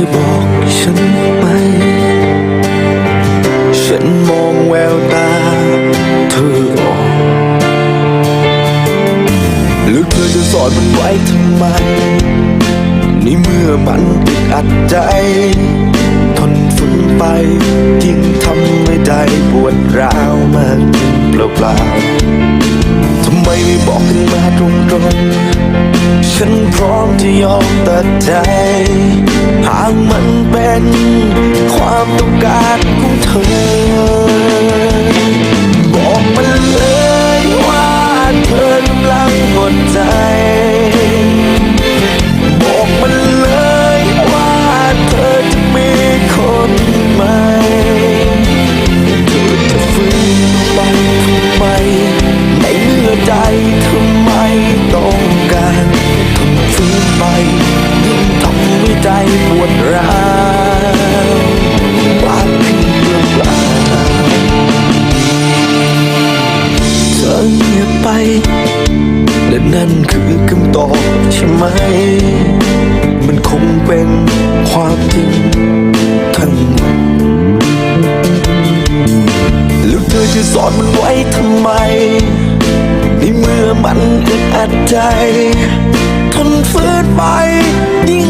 จะบอกฉันไหม ฉันมองแววตาเธอออกหรือเธอจะสอนมันไว้ทำไมนี่เมื่อมันอึดอัดใจ ทนฝืนไป ยิ่งทำไม่ได้ปวดร้าวมากขึ้นเปล่าๆทำไมไม่บอกกันมาตรงๆ ฉันพร้อมที่ยอมตัดใจางมันเป็นความต้องการของเธอ นั่นคือคำตอบใช่ไหม มันคงเป็นความจริงทั้งหมดแล้วเธอจะสอนมันไว้ทำไม ในเมื่อมันอึดอัดใจทนฝืนไปยิ่ง